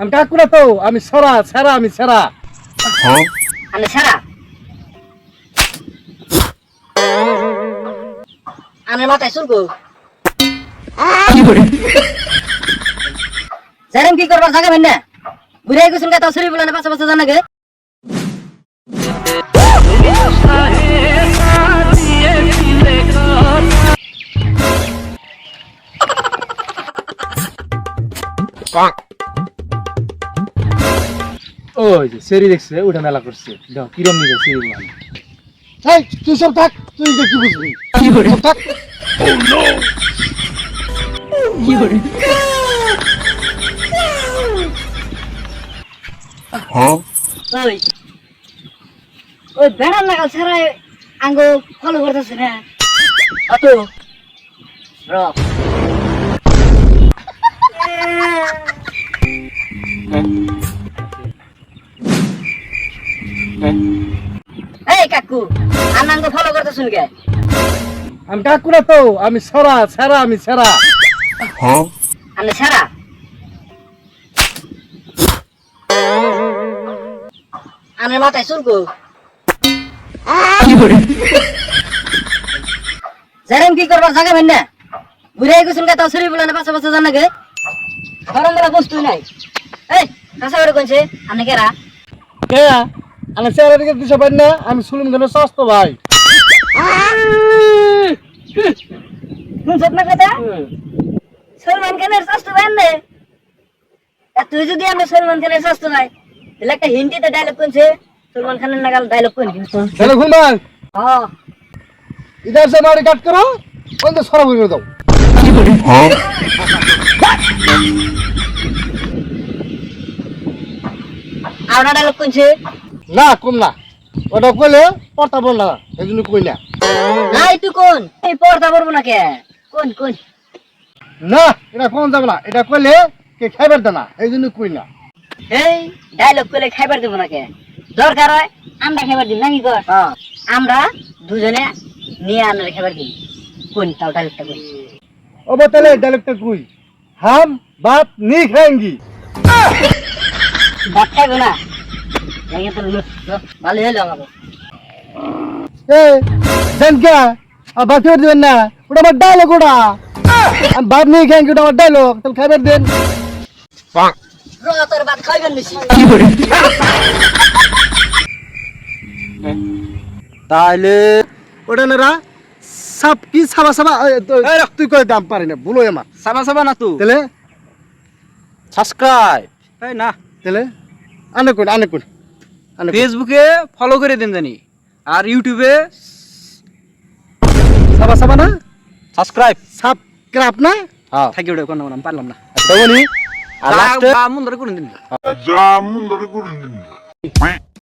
আমি কাকুরা তো আমি সরা সেরা আমি সেরা। আমি সারা। আমার মাথায় চুলকো জানেন কি করবার জায়গা না বুড়াই গেছেন তা শরীর বলে পাশে পাশে জানা গে। ওই যে সেরি দেখছে ওটা মেলা করছে। দেখো কিরম নিয়ে সেরি বলা এই তুই সব থাক তুই কি বুঝবি সব থাক। ওই ওই বেড়ার লাগাল ছাড়া আঙ্গ ফলো করতেছে না। অত র ফলো কে? আমি কাকুরা তো আমি সরা সেরা আমি সেরা। আমি সারা। আমার মাথায় চুলকো জানেন কি করবার জায়গা না? বুড়াই গেছেন তা শরীর বলে পাশে পাশে জানা গে গরম বলা বস্তু নাই। এই কাঁচা করে কোনছে? আপনি কেরা? কে আমি সেরা দিকে দিশা পাই না আমি সুলুম কেন স্বাস্থ্য ভাই। সলমান খানের শাস্ত্র পাইন তুই যদি আমরা সলমান খানের শাস্ত্র পাই তাহলে একটা হিন্দিতে সলমান খানের নাগাল ডায়লগ কোন হ্যালো ঘুমাল হ্যাঁ। ইধার সে বাড়ি কাট করো কোন তো কোনছে না কম না। ওটা কইলে পর্দা পড়লা এই জন্য কইলা না। কোন? এই পর্দা পড়ব না কে কোন কোন? না এটা কোন যাবে না এটা কইলে কে খাইবার দেনা এই জন্য কইলা এই ডায়লগ কইলে খাইবার না কে দরকার হয় আমরা খাইবার দিন নাকি কর? হ্যাঁ। আমরা দুজনে নিয়ে আনার খাইবার দিন কোন তাও ডায়লগটা কই ও বতলে ডায়লগটা কই? হাম বাপ নি খাएंगे বাপ খাইবো ভেঙে তো ভালো হলো আমার জানকা না ওটা আমার ডায়লগ ওটা আমি ভাত নিয়ে খাই ওটা তাহলে দেন তোর ভাত খাইবেন বেশি ওটা সাপ কি সাবা সাবা তুই কয় দাম পারি না বলো আমার সাবা সাবা না তুই তাহলে সাবস্ক্রাইব এই না তাহলে আনে কোন আনে কোন ফেসবুকে ফলো করে দেন জানি। আর ইউটিউবে সাবা সাবা না? সাবস্ক্রাইব সাবস্ক্রাইব না? হ্যাঁ। থাকি ওটা কোনো নাম পারলাম না। তখনই আর লাস্টে মন ধরে করে দিন। যা ধরে করে নিন